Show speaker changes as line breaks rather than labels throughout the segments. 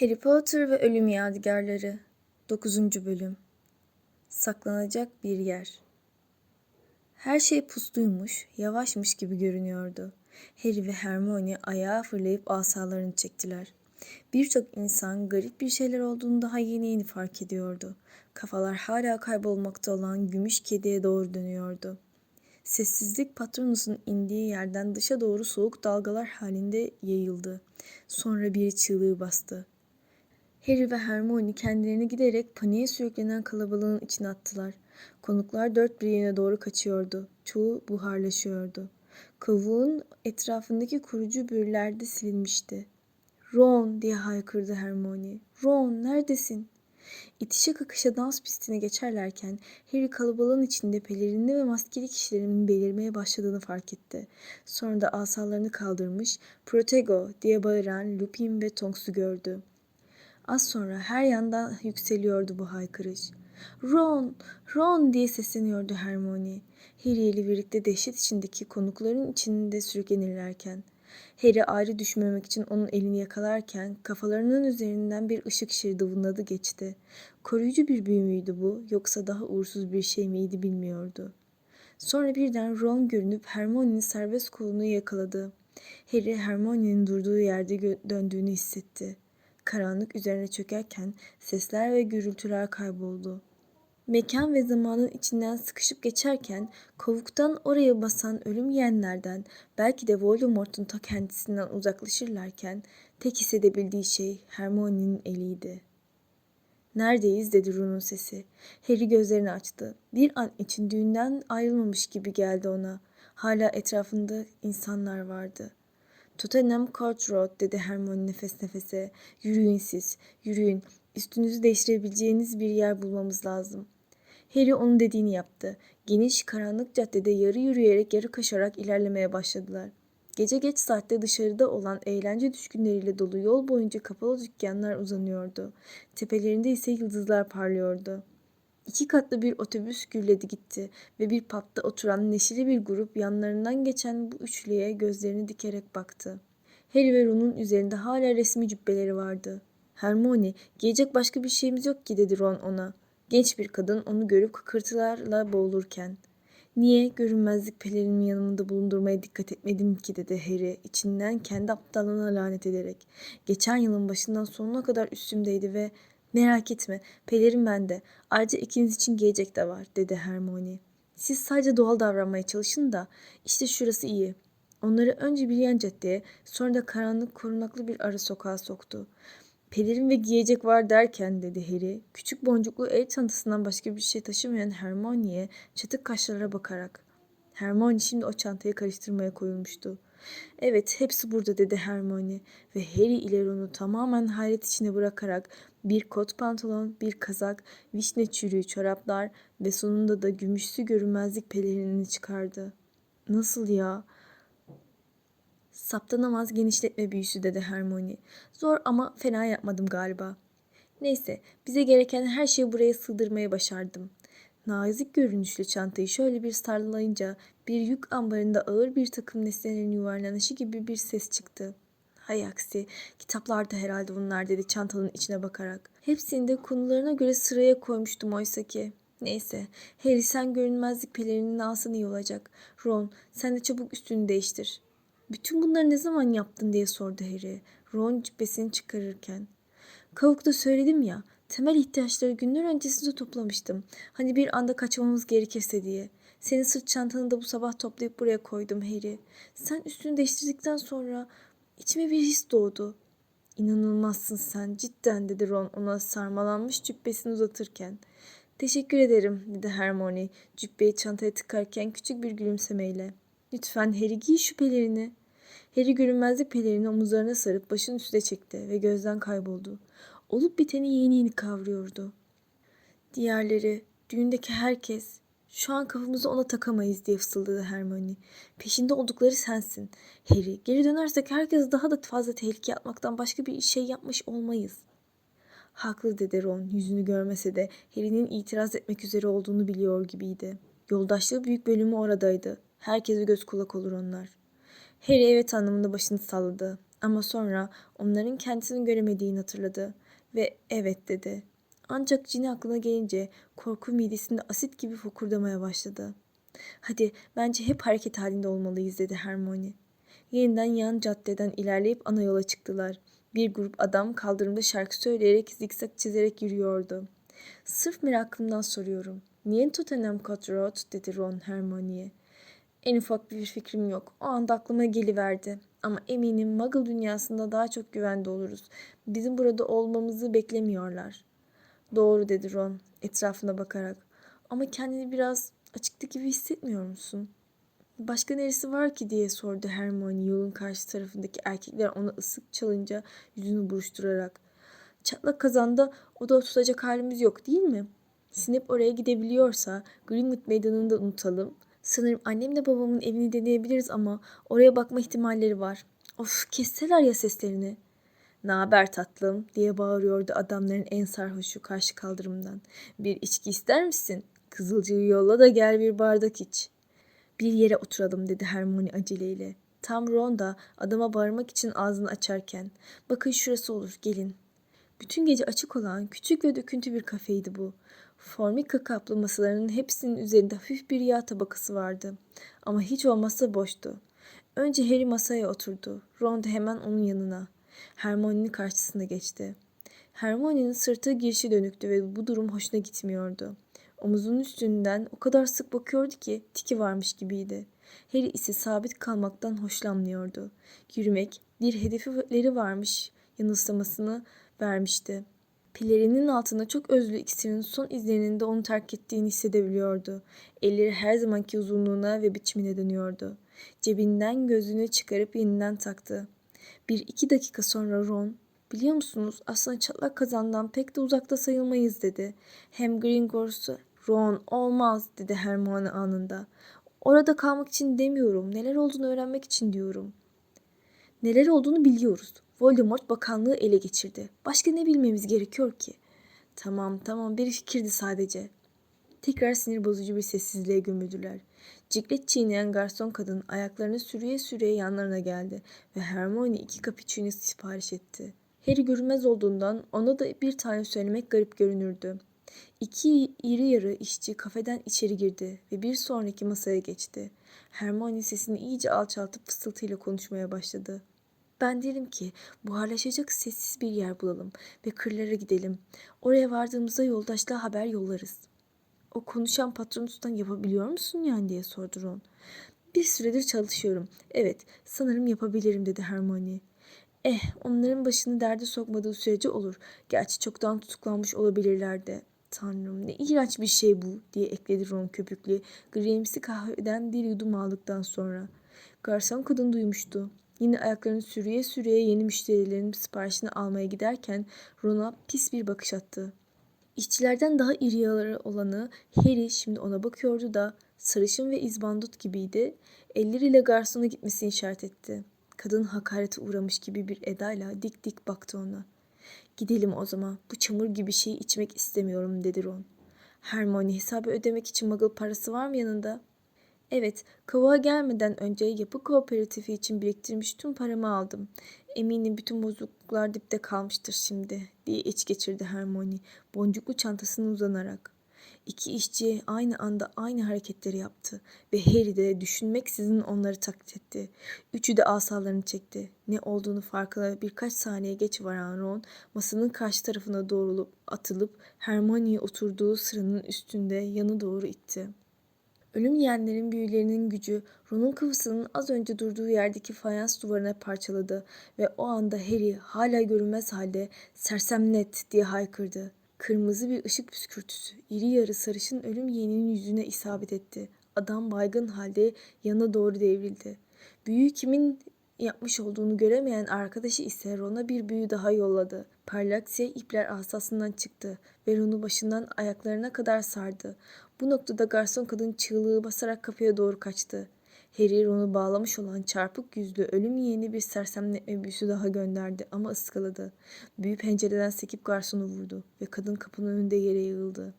Harry Potter ve Ölüm Yadigarları 9. Bölüm Saklanacak bir yer Her şey pusluymuş, yavaşmış gibi görünüyordu. Harry ve Hermione ayağa fırlayıp asalarını çektiler. Birçok insan garip bir şeyler olduğunu daha yeni yeni fark ediyordu. Kafalar hala kaybolmakta olan gümüş kediye doğru dönüyordu. Sessizlik Patronus'un indiği yerden dışa doğru soğuk dalgalar halinde yayıldı. Sonra bir çığlığı bastı. Harry ve Hermione kendilerini giderek paniğe sürüklenen kalabalığın içine attılar. Konuklar dört bir yöne doğru kaçıyordu. Çoğu buharlaşıyordu. Kavuğun etrafındaki kurucu bürler de silinmişti. Ron diye haykırdı Hermione. Ron neredesin? İtişe kakışa dans pistine geçerlerken Harry kalabalığın içinde pelerinli ve maskeli kişilerin belirmeye başladığını fark etti. Sonra da asalarını kaldırmış Protego diye bağıran Lupin ve Tonks'u gördü. Az sonra her yandan yükseliyordu bu haykırış. Ron, Ron diye sesleniyordu Hermione. Harry ile birlikte dehşet içindeki konukların içinde sürüklenirlerken. Harry ayrı düşmemek için onun elini yakalarken kafalarının üzerinden bir ışık şeridi vınladı geçti. Koruyucu bir büyü müydü bu yoksa daha uğursuz bir şey miydi bilmiyordu. Sonra birden Ron görünüp Hermione'nin serbest kolunu yakaladı. Harry Hermione'nin durduğu yerde döndüğünü hissetti. Karanlık üzerine çökerken sesler ve gürültüler kayboldu. Mekan ve zamanın içinden sıkışıp geçerken kovuktan oraya basan ölüm yiyenlerden belki de Voldemort'un ta kendisinden uzaklaşırlarken tek hissedebildiği şey Hermione'nin eliydi. Neredeyiz dedi Ron'un sesi. Harry gözlerini açtı. Bir an için düğünden ayrılmamış gibi geldi ona. Hala etrafında insanlar vardı. Tottenham Court Road dedi Hermione nefes nefese. Yürüyün siz, yürüyün. Üstünüzü değiştirebileceğiniz bir yer bulmamız lazım. Harry onun dediğini yaptı. Geniş, karanlık caddede yarı yürüyerek yarı koşarak ilerlemeye başladılar. Gece geç saatte dışarıda olan eğlence düşkünleriyle dolu yol boyunca kapalı dükkanlar uzanıyordu. Tepelerinde ise yıldızlar parlıyordu. İki katlı bir otobüs gürledi gitti ve bir pub'da oturan neşeli bir grup yanlarından geçen bu üçlüye gözlerini dikerek baktı. Harry ve Ron'un üzerinde hala resmi cübbeleri vardı. Hermione, giyecek başka bir şeyimiz yok ki dedi Ron ona. Genç bir kadın onu görüp kıkırtılarla boğulurken. Niye görünmezlik pelerinin yanımda bulundurmaya dikkat etmedin ki dedi Harry içinden kendi aptallığına lanet ederek. Geçen yılın başından sonuna kadar üstümdeydi ve Merak etme, pelerin bende. Ayrıca ikiniz için giyecek de var, dedi Hermione. Siz sadece doğal davranmaya çalışın da, işte şurası iyi. Onları önce bir yan caddeye, sonra da karanlık korunaklı bir ara sokağa soktu. Pelerin ve giyecek var derken dedi Harry, küçük boncuklu el çantasından başka bir şey taşımayan Hermione'ye çatık kaşlara bakarak. Hermione şimdi o çantayı karıştırmaya koyulmuştu. Evet, hepsi burada dedi Hermione ve Harry ile Ron'u tamamen hayret içine bırakarak bir kot pantolon, bir kazak, vişne çürüğü çoraplar ve sonunda da gümüşsü görünmezlik pelerinini çıkardı. Nasıl ya? Saptanamaz genişletme büyüsü dedi Hermione. Zor ama fena yapmadım galiba. Neyse, bize gereken her şeyi buraya sığdırmaya başardım. Nazik görünüşlü çantayı şöyle bir sarlayınca bir yük ambarında ağır bir takım nesnelerin yuvarlanışı gibi bir ses çıktı. Hay aksi, kitaplarda herhalde bunlar dedi çantanın içine bakarak. Hepsini de konularına göre sıraya koymuştum oysa ki. Neyse, Harry sen görünmezlik pelerinini alsan iyi olacak. Ron, sen de çabuk üstünü değiştir. Bütün bunları ne zaman yaptın diye sordu Harry. Ron cübbesini çıkarırken. Kavukta söyledim ya, temel ihtiyaçları günler öncesinde toplamıştım. Hani bir anda kaçmamız gerekirse diye. Senin sırt çantanı da bu sabah toplayıp buraya koydum Harry. Sen üstünü değiştirdikten sonra içime bir his doğdu. İnanılmazsın sen cidden dedi Ron ona sarmalanmış cübbesini uzatırken. Teşekkür ederim dedi Hermione cübbeyi çantaya tıkarken küçük bir gülümsemeyle. Lütfen Harry giy şu pelerini. Harry görünmezlik pelerini omuzlarına sarıp başını üstüne çekti ve gözden kayboldu. Olup biteni yeni yeni kavruyordu. Diğerleri, düğündeki herkes, şu an kafamızı ona takamayız diye fısıldadı Hermione. Peşinde oldukları sensin. Harry, geri dönersek herkes daha da fazla tehlike atmaktan başka bir şey yapmış olmayız. Haklı dedi Ron yüzünü görmese de Harry'nin itiraz etmek üzere olduğunu biliyor gibiydi. Yoldaşlığı büyük bölümü oradaydı. Herkese göz kulak olur onlar. Harry evet anlamında başını salladı. Ama sonra onların kendisini göremediğini hatırladı ve evet dedi. Ancak Ginny aklına gelince korku midesinde asit gibi fokurdamaya başladı. Hadi bence hep hareket halinde olmalıyız dedi Hermione. Yeniden yan caddeden ilerleyip ana yola çıktılar. Bir grup adam kaldırımda şarkı söyleyerek zikzak çizerek yürüyordu. Sırf merakımdan soruyorum. Niye Tottenham Court dedi Ron Hermione'ye. En ufak bir fikrim yok. O anda aklıma geliverdi. Ama eminim Muggle dünyasında daha çok güvende oluruz. Bizim burada olmamızı beklemiyorlar. Doğru dedi Ron etrafına bakarak. Ama kendini biraz açıkta gibi hissetmiyor musun? Başka neresi var ki diye sordu Hermione yolun karşı tarafındaki erkekler ona ısık çalınca yüzünü buruşturarak. Çatlak kazanda oda tutacak halimiz yok değil mi? Sinip oraya gidebiliyorsa Greenwood meydanını da unutalım. Sanırım annemle babamın evini deneyebiliriz ama oraya bakma ihtimalleri var. Of kesseler ya seslerini. Ne haber tatlım diye bağırıyordu adamların en sarhoşu karşı kaldırımdan. Bir içki ister misin? Kızılcığı yolla da gel bir bardak iç. Bir yere oturalım dedi Hermione aceleyle. Tam Ron da adama bağırmak için ağzını açarken. Bakın şurası olur gelin. Bütün gece açık olan küçük ve döküntü bir kafeydi bu. Formika kaplı masalarının hepsinin üzerinde hafif bir yağ tabakası vardı. Ama hiç olmazsa boştu. Önce Harry masaya oturdu. Ron da hemen onun yanına. Hermione'nin karşısına geçti. Hermione'nin sırtı girişi dönüktü ve bu durum hoşuna gitmiyordu. Omuzunun üstünden o kadar sık bakıyordu ki tiki varmış gibiydi. Harry ise sabit kalmaktan hoşlanmıyordu. Yürümek bir hedefleri varmış yanılsamasını vermişti. Pelerinin altında çok özlü iksirinin son izlerinin de onu terk ettiğini hissedebiliyordu. Elleri her zamanki uzunluğuna ve biçimine dönüyordu. Cebinden gözünü çıkarıp yeniden taktı. Bir iki dakika sonra Ron, biliyor musunuz aslında çatlak kazandan pek de uzakta sayılmayız dedi. Hem Gringotts'u Ron olmaz dedi Hermione anında. Orada kalmak için demiyorum. Neler olduğunu öğrenmek için diyorum. Neler olduğunu biliyoruz. Voldemort bakanlığı ele geçirdi. Başka ne bilmemiz gerekiyor ki? Tamam tamam bir fikirdi sadece. Tekrar sinir bozucu bir sessizliğe gömüldüler. Ciklet çiğneyen garson kadın ayaklarını sürüye sürüye yanlarına geldi ve Hermione iki cappuccino sipariş etti. Harry görünmez olduğundan ona da bir tane söylemek garip görünürdü. İki iri yarı işçi kafeden içeri girdi ve bir sonraki masaya geçti. Hermione sesini iyice alçaltıp fısıltıyla konuşmaya başladı. Ben derim ki buharlaşacak sessiz bir yer bulalım ve kırlara gidelim. Oraya vardığımızda yoldaşlığa haber yollarız. O konuşan patronustan yapabiliyor musun yani diye sordu Ron. Bir süredir çalışıyorum. Evet sanırım yapabilirim dedi Hermione. Eh onların başını derde sokmadığı sürece olur. Gerçi çoktan tutuklanmış olabilirlerdi. Tanrım ne iğrenç bir şey bu diye ekledi Ron köpüklü. Grims'i kahveden bir yudum aldıktan sonra. Garson kadın duymuştu. Yine ayaklarını sürüye sürüye yeni müşterilerin siparişini almaya giderken Ron'a pis bir bakış attı. İşçilerden daha iri yarı olanı Harry şimdi ona bakıyordu da sarışın ve izbandut gibiydi. Elleriyle garsona gitmesini işaret etti. Kadın hakarete uğramış gibi bir edayla dik dik baktı ona. Gidelim o zaman. Bu çamur gibi şeyi içmek istemiyorum dedi Ron. Hermione hesabı ödemek için muggle parası var mı yanında? Evet, kavuğa gelmeden önce yapı kooperatifi için biriktirmiş tüm paramı aldım. Eminim bütün bozukluklar dipte kalmıştır şimdi, diye iç geçirdi Hermione, boncuklu çantasını uzanarak. İki işçi aynı anda aynı hareketleri yaptı ve Harry de düşünmeksizin onları taklit etti. Üçü de asalarını çekti. Ne olduğunu farkına birkaç saniye geç varan Ron, masanın karşı tarafına doğrulup atılıp Hermione'ye oturduğu sıranın üstünde yanı doğru itti. Ölüm yiyenlerin büyülerinin gücü Ron'un kafasının az önce durduğu yerdeki fayans duvarına parçaladı ve o anda Harry hala görünmez halde sersem net diye haykırdı. Kırmızı bir ışık püskürtüsü iri yarı sarışın ölüm yeğeninin yüzüne isabet etti. Adam baygın halde yana doğru devrildi. Büyü kimin yapmış olduğunu göremeyen arkadaşı ise Ron'a bir büyü daha yolladı. Parlak siyah ipler asasından çıktı ve Ron'u başından ayaklarına kadar sardı. Bu noktada garson kadın çığlığı basarak kapıya doğru kaçtı. Harry Ron'u bağlamış olan çarpık yüzlü ölüm yeğeni bir sersemletme büyüsü daha gönderdi ama ıskaladı. Büyü pencereden sekip garsonu vurdu ve kadın kapının önünde yere yığıldı.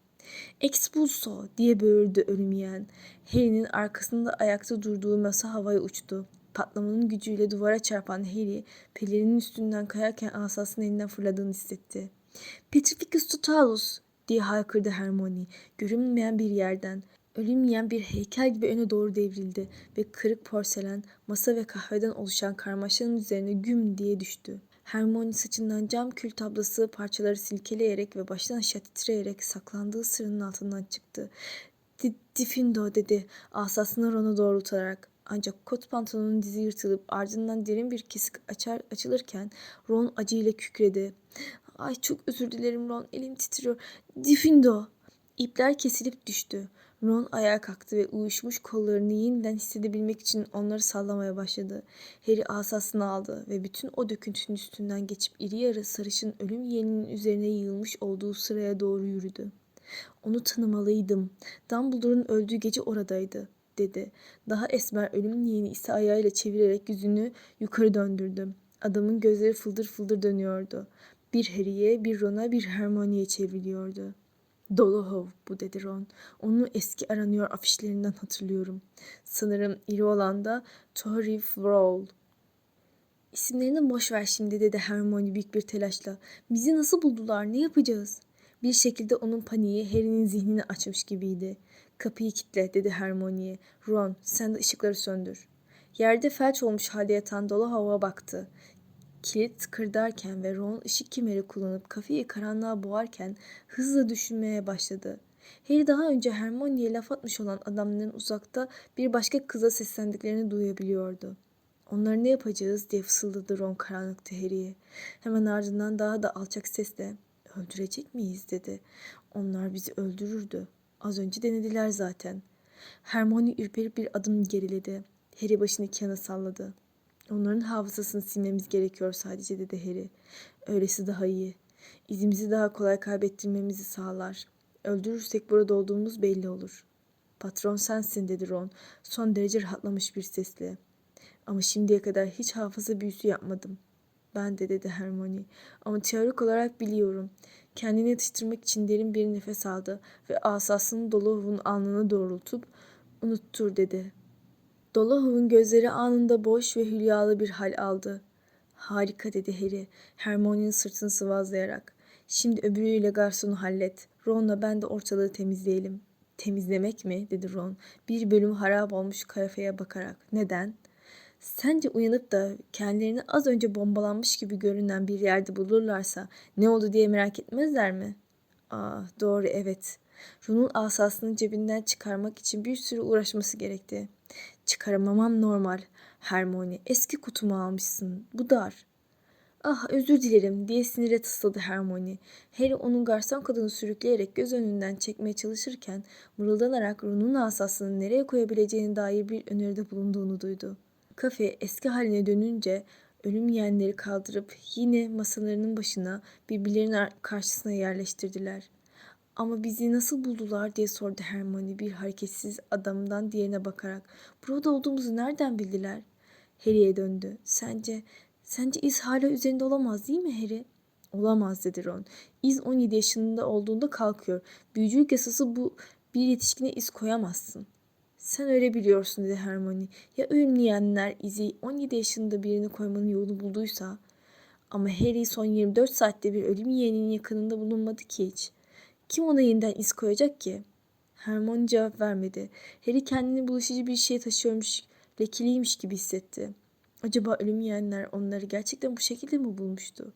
Expulso diye böğürdü ölüm yeğen. Harry'nin arkasında ayakta durduğu masa havaya uçtu. Patlamanın gücüyle duvara çarpan Harry, pelerinin üstünden kayarken asasının elinden fırladığını hissetti. Petrificus totalus diye haykırdı Hermione. Görünmeyen bir yerden. Ölüm yiyen bir heykel gibi öne doğru devrildi ve kırık porselen, masa ve kahveden oluşan karmaşanın üzerine güm diye düştü. Hermione saçından cam kül tablası parçaları silkeleyerek ve baştan aşağı titreyerek saklandığı sırrının altından çıktı. Di- Difindo dedi asasını Ron'a doğrultarak. Ancak kot pantolonun dizi yırtılıp ardından derin bir kesik açar, açılırken Ron acıyla kükredi. Ay çok özür dilerim Ron elim titriyor. Difindo. İpler kesilip düştü. Ron ayağa kalktı ve uyuşmuş kollarını yeniden hissedebilmek için onları sallamaya başladı. Harry asasını aldı ve bütün o döküntünün üstünden geçip iri yarı sarışın ölüm yeğeninin üzerine yığılmış olduğu sıraya doğru yürüdü. Onu tanımalıydım. Dumbledore'un öldüğü gece oradaydı, dedi. Daha esmer ölüm yeğeni ise ayağıyla çevirerek yüzünü yukarı döndürdü. Adamın gözleri fıldır fıldır dönüyordu. Bir Harry'e, bir Ron'a, bir Hermione'ye çevriliyordu. Dolohov bu dedi Ron. Onu eski aranıyor afişlerinden hatırlıyorum. Sanırım iri olan da Tory Frowl. İsimlerini boş ver şimdi dedi Hermione büyük bir telaşla. Bizi nasıl buldular ne yapacağız? Bir şekilde onun paniği Harry'nin zihnini açmış gibiydi. Kapıyı kilitle dedi Hermione'ye. Ron sen de ışıkları söndür. Yerde felç olmuş halde yatan Dolohov'a baktı. Kilit tıkırdarken ve Ron ışık kemeri kullanıp kafeyi karanlığa boğarken hızla düşünmeye başladı. Harry daha önce Hermione'ye laf atmış olan adamların uzakta bir başka kıza seslendiklerini duyabiliyordu. Onları ne yapacağız diye fısıldadı Ron karanlıkta Harry'e. Hemen ardından daha da alçak sesle öldürecek miyiz dedi. Onlar bizi öldürürdü. Az önce denediler zaten. Hermione ürperip bir adım geriledi. Harry başını yana salladı. Onların hafızasını silmemiz gerekiyor sadece dedi Harry. Öylesi daha iyi. İzimizi daha kolay kaybettirmemizi sağlar. Öldürürsek burada olduğumuz belli olur. Patron sensin dedi Ron son derece rahatlamış bir sesle. Ama şimdiye kadar hiç hafıza büyüsü yapmadım. Ben de dedi Hermione. Ama teorik olarak biliyorum. Kendini yatıştırmak için derin bir nefes aldı ve asasını Dolohov'un alnına doğrultup unuttur dedi. Dolohov'un gözleri anında boş ve hülyalı bir hal aldı. Harika dedi Harry, Hermione'nin sırtını sıvazlayarak. Şimdi öbürüyle garsonu hallet. Ron'la ben de ortalığı temizleyelim. Temizlemek mi? dedi Ron. Bir bölüm harap olmuş kafeye bakarak. Neden? Sence uyanıp da kendilerini az önce bombalanmış gibi görünen bir yerde bulurlarsa ne oldu diye merak etmezler mi? Ah doğru evet. Ron'un asasını cebinden çıkarmak için bir sürü uğraşması gerekti. Çıkaramamam normal. Hermione eski kutumu almışsın. Bu dar. Ah özür dilerim diye sinire tısladı Hermione. Harry onun garson kadını sürükleyerek göz önünden çekmeye çalışırken mırıldanarak Ron'un asasını nereye koyabileceğine dair bir öneride bulunduğunu duydu. Kafe eski haline dönünce ölüm yiyenleri kaldırıp yine masalarının başına birbirlerinin karşısına yerleştirdiler. Ama bizi nasıl buldular diye sordu Hermione bir hareketsiz adamdan diğerine bakarak. Burada olduğumuzu nereden bildiler? Harry'e döndü. Sence, sence iz hala üzerinde olamaz değil mi Harry? Olamaz dedi Ron. İz 17 yaşında olduğunda kalkıyor. Büyücülük yasası bu bir yetişkine iz koyamazsın. Sen öyle biliyorsun dedi Hermione. Ya ölümleyenler izi 17 yaşında birini koymanın yolunu bulduysa? Ama Harry son 24 saatte bir ölüm yeğeninin yakınında bulunmadı ki hiç. Kim ona yeniden iz koyacak ki? Hermione cevap vermedi. Harry kendini bulaşıcı bir şey taşıyormuş, lekiliymiş gibi hissetti. Acaba ölüm yiyenler onları gerçekten bu şekilde mi bulmuştu?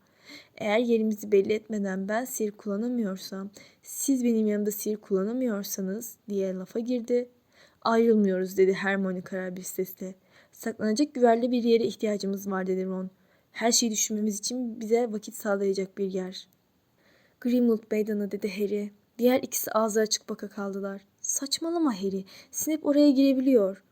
Eğer yerimizi belli etmeden ben sihir kullanamıyorsam, siz benim yanımda sihir kullanamıyorsanız diye lafa girdi. Ayrılmıyoruz dedi Hermione karar bir sesle. Saklanacak güvenli bir yere ihtiyacımız var dedi Ron. Her şeyi düşünmemiz için bize vakit sağlayacak bir yer. Grimmauld Meydanı dedi Harry. Diğer ikisi ağzı açık baka kaldılar. Saçmalama Harry. Snape oraya girebiliyor.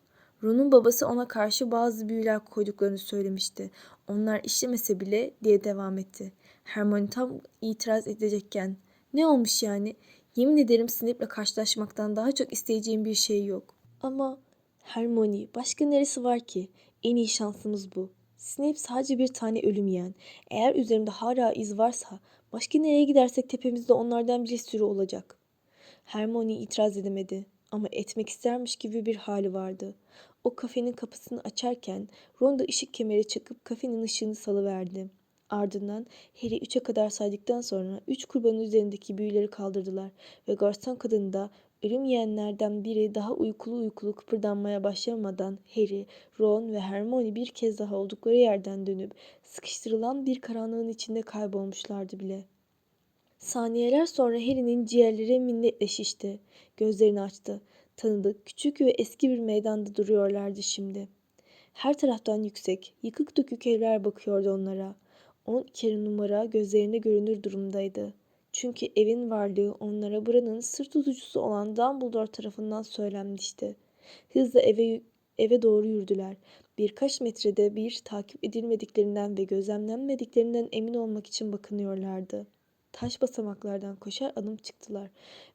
Ron'un babası ona karşı bazı büyüler koyduklarını söylemişti. Onlar işlemese bile diye devam etti. Hermione tam itiraz edecekken. Ne olmuş yani? Yemin ederim Snape'le karşılaşmaktan daha çok isteyeceğim bir şey yok. Ama Hermione başka neresi var ki? En iyi şansımız bu. Snape sadece bir tane ölüm yiyen. Eğer üzerimde hala iz varsa başka nereye gidersek tepemizde onlardan bir sürü olacak. Hermione itiraz edemedi ama etmek istermiş gibi bir hali vardı. O kafenin kapısını açarken Ron da ışık kemeri çakıp kafenin ışığını salıverdi. Ardından Harry üçe kadar saydıktan sonra üç kurbanın üzerindeki büyüleri kaldırdılar ve garson kadın da ölüm yiyenlerden biri daha uykulu uykulu kıpırdanmaya başlamadan Harry, Ron ve Hermione bir kez daha oldukları yerden dönüp sıkıştırılan bir karanlığın içinde kaybolmuşlardı bile. Saniyeler sonra Harry'nin ciğerleri minnetle şişti. Gözlerini açtı. Tanıdık, küçük ve eski bir meydanda duruyorlardı şimdi. Her taraftan yüksek, yıkık dökük evler bakıyordu onlara. 12 numara gözlerinde görünür durumdaydı. Çünkü evin varlığı onlara buranın sır tutucusu olan Dumbledore tarafından söylenmişti. Hızla eve, eve doğru yürüdüler. Birkaç metrede bir takip edilmediklerinden ve gözlemlenmediklerinden emin olmak için bakınıyorlardı. Taş basamaklardan koşar adım çıktılar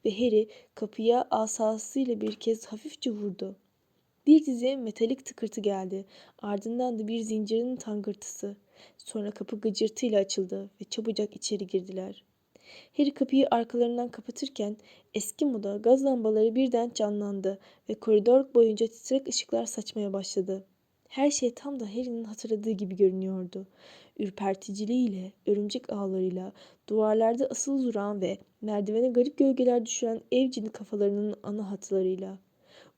ve Harry kapıya asasıyla bir kez hafifçe vurdu. Bir dizi metalik tıkırtı geldi. Ardından da bir zincirin tangırtısı. Sonra kapı gıcırtıyla açıldı ve çabucak içeri girdiler. Harry kapıyı arkalarından kapatırken eski moda gaz lambaları birden canlandı ve koridor boyunca titrek ışıklar saçmaya başladı. Her şey tam da Harry'nin hatırladığı gibi görünüyordu. Ürperticiliğiyle, örümcek ağlarıyla, duvarlarda asılı duran ve merdivene garip gölgeler düşüren ev cini kafalarının ana hatlarıyla.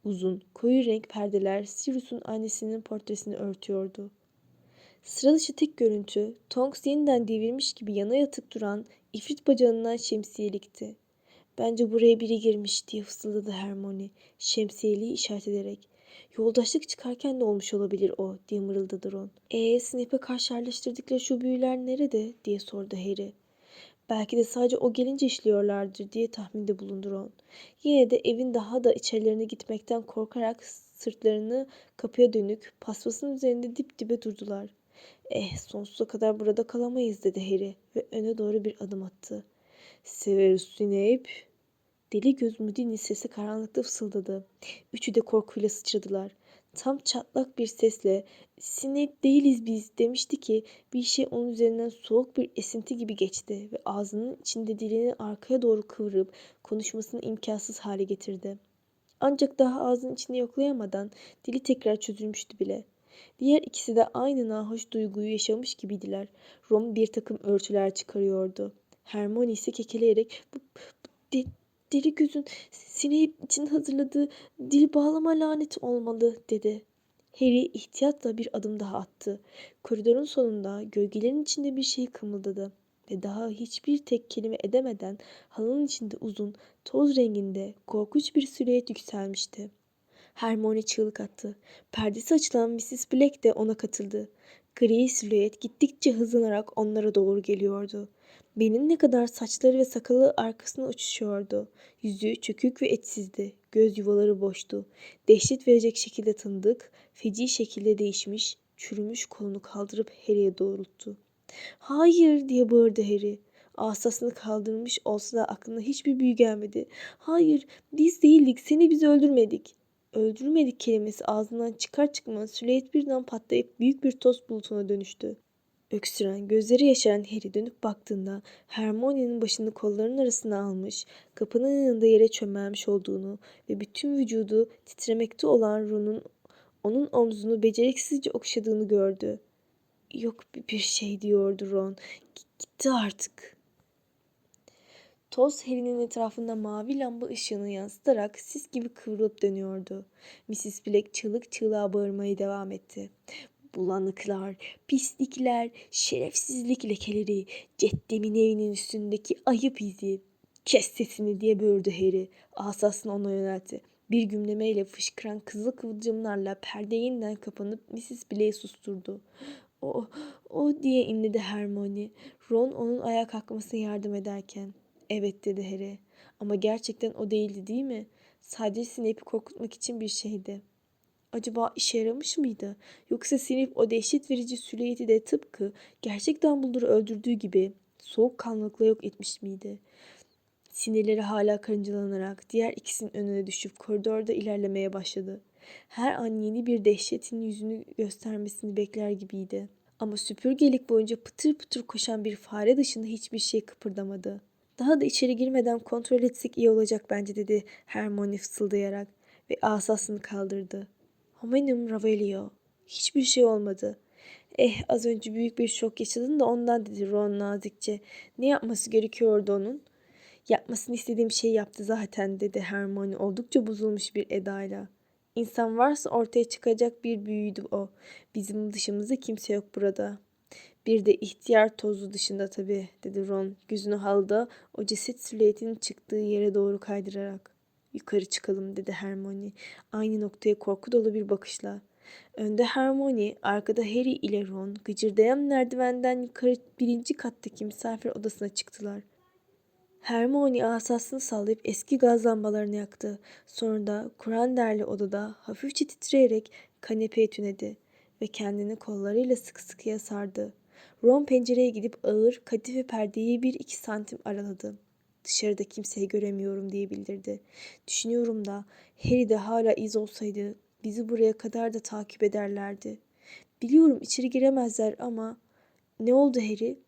Uzun, koyu renk perdeler Sirius'un annesinin portresini örtüyordu. Sıra dışı tek görüntü, Tonks yeniden devirmiş gibi yana yatıp duran ifrit bacağından şemsiyelikti. Bence buraya biri girmiş diye fısıldadı Hermione, şemsiyeliği işaret ederek. Yoldaşlık çıkarken de olmuş olabilir o diye mırıldadı Ron. Eee Snape'e karşı yerleştirdikleri şu büyüler nerede diye sordu Harry. Belki de sadece o gelince işliyorlardır diye tahminde bulundu Ron. Yine de evin daha da içerilerine gitmekten korkarak sırtlarını kapıya dönük paspasın üzerinde dip dibe durdular. Eh sonsuza kadar burada kalamayız dedi Harry ve öne doğru bir adım attı. Severus Snape. Deli göz Moody'nin sesi karanlıkta fısıldadı. Üçü de korkuyla sıçradılar. Tam çatlak bir sesle Snape değiliz biz demişti ki bir şey onun üzerinden soğuk bir esinti gibi geçti ve ağzının içinde dilini arkaya doğru kıvırıp konuşmasını imkansız hale getirdi. Ancak daha ağzının içini yoklayamadan dili tekrar çözülmüştü bile. Diğer ikisi de aynı nahoş duyguyu yaşamış gibiydiler. Ron bir takım örtüler çıkarıyordu. Hermione ise kekeleyerek bu, bu de, deli gözün Snape için hazırladığı dil bağlama laneti olmalı dedi. Harry ihtiyatla bir adım daha attı. Koridorun sonunda gölgelerin içinde bir şey kımıldadı ve daha hiçbir tek kelime edemeden halının içinde uzun, toz renginde korkunç bir silüet yükselmişti. Hermione çığlık attı. Perdesi açılan Mrs. Black de ona katıldı. Gri silüet gittikçe hızlanarak onlara doğru geliyordu. Benim ne kadar saçları ve sakalı arkasına uçuşuyordu. Yüzü çökük ve etsizdi. Göz yuvaları boştu. Dehşet verecek şekilde tanıdık, feci şekilde değişmiş, çürümüş kolunu kaldırıp Harry'e doğrulttu. Hayır diye bağırdı Harry. Asasını kaldırmış olsa da aklına hiçbir büyü gelmedi. Hayır biz değildik seni biz öldürmedik. Öldürmedik kelimesi ağzından çıkar çıkmaz Süleyt birden patlayıp büyük bir toz bulutuna dönüştü. Öksüren, gözleri yaşaran Harry dönüp baktığında Hermione'nin başını kollarının arasına almış, kapının yanında yere çömelmiş olduğunu ve bütün vücudu titremekte olan Ron'un onun omzunu beceriksizce okşadığını gördü. Yok bir şey diyordu Ron. Gitti artık. Toz Harry'nin etrafında mavi lamba ışığını yansıtarak sis gibi kıvrılıp dönüyordu. Mrs. Black çığlık çığlığa bağırmaya devam etti. Bulanıklar, pislikler, şerefsizlik lekeleri, Ceddemin evinin üstündeki ayıp izi. Kes sesini diye böğürdü Harry. Asasını ona yöneltti. Bir gümlemeyle fışkıran kızıl kıvılcımlarla perde yeniden kapanıp Mrs. Blake'i susturdu. O, o diye inledi Hermione. Ron onun ayağa kalkmasına yardım ederken. Evet dedi Harry. Ama gerçekten o değildi değil mi? Sadece Snape'i korkutmak için bir şeydi. Acaba işe yaramış mıydı? Yoksa Snape o dehşet verici süliyeti de tıpkı gerçek Dumbledore'u öldürdüğü gibi soğukkanlılıkla yok etmiş miydi? Sinirleri hala karıncalanarak diğer ikisinin önüne düşüp koridorda ilerlemeye başladı. Her an yeni bir dehşetin yüzünü göstermesini bekler gibiydi. Ama süpürgelik boyunca pıtır pıtır koşan bir fare dışında hiçbir şey kıpırdamadı. Daha da içeri girmeden kontrol etsek iyi olacak bence dedi Hermione fısıldayarak ve asasını kaldırdı.
Homenum Ravelio. Hiçbir şey olmadı. Eh az önce büyük bir şok yaşadın da ondan dedi Ron nazikçe. Ne yapması gerekiyordu onun? Yapmasını istediğim şeyi yaptı zaten dedi Hermione oldukça bozulmuş bir edayla. İnsan varsa ortaya çıkacak bir büyüydü o. Bizim dışımızda kimse yok burada. Bir de ihtiyar tozu dışında tabii dedi Ron gözünü halıda o ceset silüetinin çıktığı yere doğru kaydırarak. Yukarı çıkalım dedi Hermione aynı noktaya korku dolu bir bakışla. Önde Hermione, arkada Harry ile Ron gıcırdayan merdivenden yukarı birinci kattaki misafir odasına çıktılar. Hermione asasını sallayıp eski gaz lambalarını yaktı. Sonra da Kuranderli odada hafifçe titreyerek kanepeye tünedi ve kendini kollarıyla sıkı sıkıya sardı. Ron pencereye gidip ağır kadife perdeyi bir iki santim araladı. Dışarıda kimseyi göremiyorum diye bildirdi. Düşünüyorum da Harry de hala iz olsaydı bizi buraya kadar da takip ederlerdi. Biliyorum içeri giremezler ama ne oldu Harry?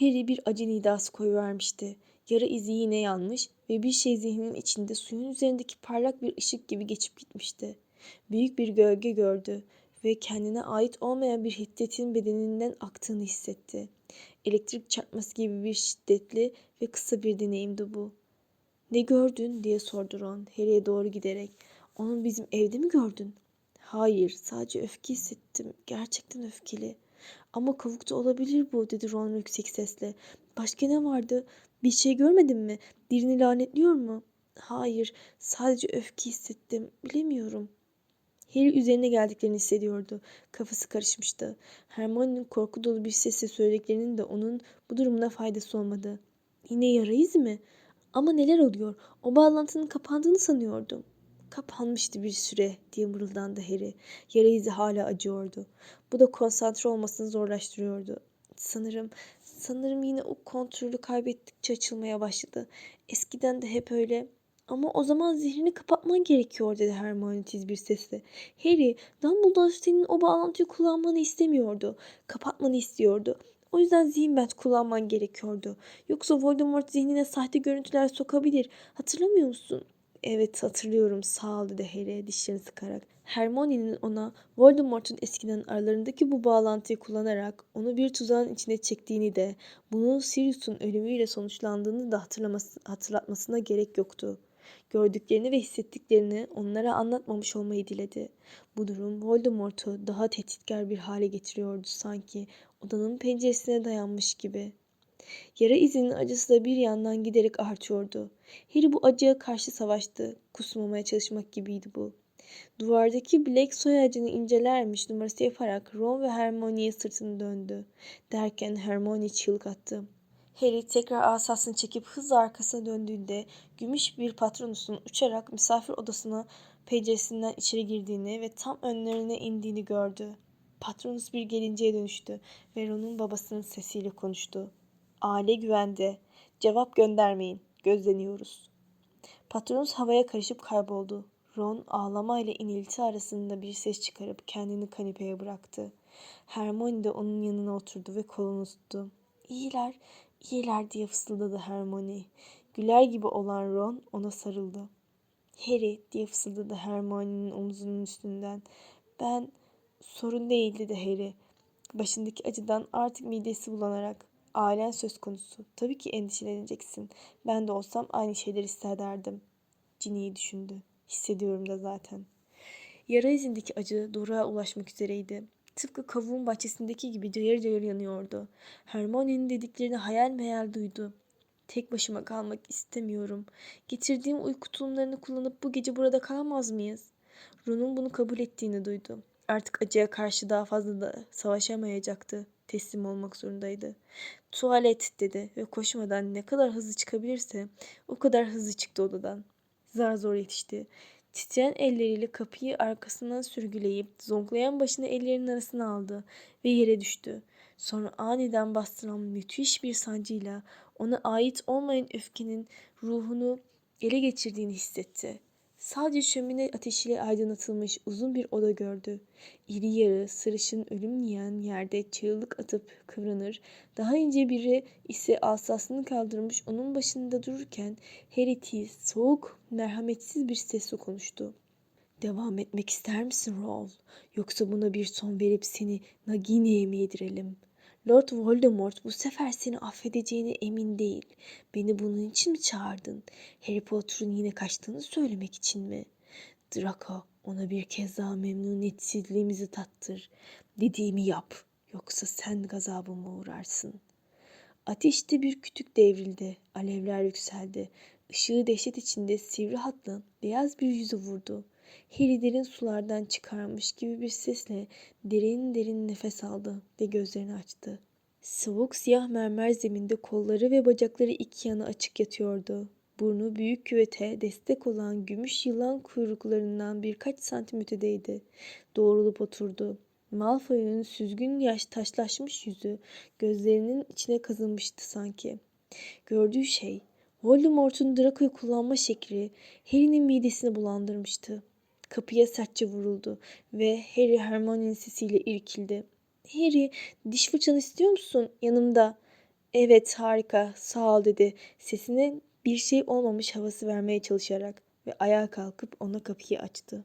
Harry bir acı nidası koyuvermişti. Yara izi yine yanmış ve bir şey zihninin içinde suyun üzerindeki parlak bir ışık gibi geçip gitmişti. Büyük bir gölge gördü ve kendine ait olmayan bir hiddetin bedeninden aktığını hissetti. Elektrik çarpması gibi bir şiddetli ve kısa bir deneyimdi bu. Ne gördün diye sordu Ron Harry'e doğru giderek. Onu bizim evde mi gördün? Hayır, sadece öfke hissettim. Gerçekten öfkeli. Ama kavukta olabilir bu, dedi Ron yüksek sesle. Başka ne vardı? Bir şey görmedin mi? Birini lanetliyor mu? Hayır, sadece öfke hissettim. Bilemiyorum. Harry üzerine geldiklerini hissediyordu. Kafası karışmıştı. Hermione'nin korku dolu bir sesle söylediklerinin de onun bu durumuna faydası olmadı. Yine yara izi mi? Ama neler oluyor? O bağlantının kapandığını sanıyordum. Kapanmıştı bir süre diye mırıldandı Harry. Yara izi hala acıyordu. Bu da konsantre olmasını zorlaştırıyordu. Sanırım, sanırım yine o kontrolü kaybettikçe açılmaya başladı. Eskiden de hep öyle. Ama o zaman zihrini kapatman gerekiyor dedi Hermione tiz bir sesle. Harry, Dumbledore senin o bağlantıyı kullanmanı istemiyordu. Kapatmanı istiyordu. O yüzden zihin kullanman gerekiyordu. Yoksa Voldemort zihnine sahte görüntüler sokabilir. Hatırlamıyor musun? Evet hatırlıyorum sağ ol dedi Harry dişlerini sıkarak. Hermione'nin ona Voldemort'un eskiden aralarındaki bu bağlantıyı kullanarak onu bir tuzağın içine çektiğini de bunun Sirius'un ölümüyle sonuçlandığını da hatırlatmasına gerek yoktu. Gördüklerini ve hissettiklerini onlara anlatmamış olmayı diledi. Bu durum Voldemort'u daha tehditkar bir hale getiriyordu sanki odanın penceresine dayanmış gibi. Yara izinin acısı da bir yandan giderek artıyordu. Harry bu acıya karşı savaştı. Kusmamaya çalışmak gibiydi bu. Duvardaki Black soy ağacını incelermiş numarası yaparak Ron ve Hermione'ye sırtını döndü. Derken Hermione çığlık attı. Harry tekrar asasını çekip hızla arkasına döndüğünde gümüş bir patronusun uçarak misafir odasına penceresinden içeri girdiğini ve tam önlerine indiğini gördü. Patronus bir gelinceye dönüştü ve Ron'un babasının sesiyle konuştu. Aile güvende. Cevap göndermeyin. Gözleniyoruz. Patronus havaya karışıp kayboldu. Ron ağlamayla inilti arasında bir ses çıkarıp kendini kanepeye bıraktı. Hermione de onun yanına oturdu ve kolunu tuttu. İyiler, iyiler diye fısıldadı Hermione. Güler gibi olan Ron ona sarıldı. Harry diye fısıldadı Hermione'nin omzunun üstünden. Ben sorun değil dedi Harry. Başındaki acıdan artık midesi bulanarak. Ailen söz konusu. Tabii ki endişeleneceksin. Ben de olsam aynı şeyler hissederdim. Ginny'yi düşündü. Hissediyorum da zaten. Yara izindeki acı Dora'ya ulaşmak üzereydi. Tıpkı kavuğun bahçesindeki gibi cayır cayır yanıyordu. Hermione'nin dediklerini hayal meyal duydu. Tek başıma kalmak istemiyorum. Getirdiğim uyku tulumlarını kullanıp bu gece burada kalamaz mıyız? Ron'un bunu kabul ettiğini duydu. Artık acıya karşı daha fazla da savaşamayacaktı. Teslim olmak zorundaydı. Tuvalet dedi ve koşmadan ne kadar hızlı çıkabilirse o kadar hızlı çıktı odadan. Zar zor yetişti. Titreyen elleriyle kapıyı arkasından sürgüleyip zonklayan başını ellerinin arasına aldı ve yere düştü. Sonra aniden bastıran müthiş bir sancıyla ona ait olmayan öfkenin ruhunu ele geçirdiğini hissetti. Sadece şömine ateşiyle aydınlatılmış uzun bir oda gördü. İri yarı, sarışın ölüm yiyen yerde çığlık atıp kıvranır. Daha ince biri ise asasını kaldırmış onun başında dururken Harry tiz, soğuk, merhametsiz bir sesle konuştu. Devam etmek ister misin Ron? Yoksa buna bir son verip seni Nagini'ye mi yedirelim? Lord Voldemort bu sefer seni affedeceğine emin değil. Beni bunun için mi çağırdın? Harry Potter'ın yine kaçtığını söylemek için mi? Draco, ona bir kez daha memnuniyetsizliğimizi tattır. Dediğimi yap. Yoksa sen gazabıma uğrarsın. Ateşte bir kütük devrildi. Alevler yükseldi. Işığı dehşet içinde sivri hatla beyaz bir yüzü vurdu. Harry derin sulardan çıkarmış gibi bir sesle derin derin nefes aldı ve gözlerini açtı. Soğuk siyah mermer zeminde kolları ve bacakları iki yana açık yatıyordu. Burnu büyük küvete destek olan gümüş yılan kuyruklarından birkaç santim ötedeydi. Doğrulup oturdu. Malfoy'un süzgün yaş taşlaşmış yüzü gözlerinin içine kazınmıştı sanki. Gördüğü şey Voldemort'un Draco'yu kullanma şekli Harry'nin midesini bulandırmıştı. Kapıya sertçe vuruldu ve Harry Hermione'nin sesiyle irkildi. Harry, diş fırçanı istiyor musun? Yanımda. Evet, harika, sağ ol dedi. Sesine bir şey olmamış havası vermeye çalışarak ve ayağa kalkıp ona kapıyı açtı.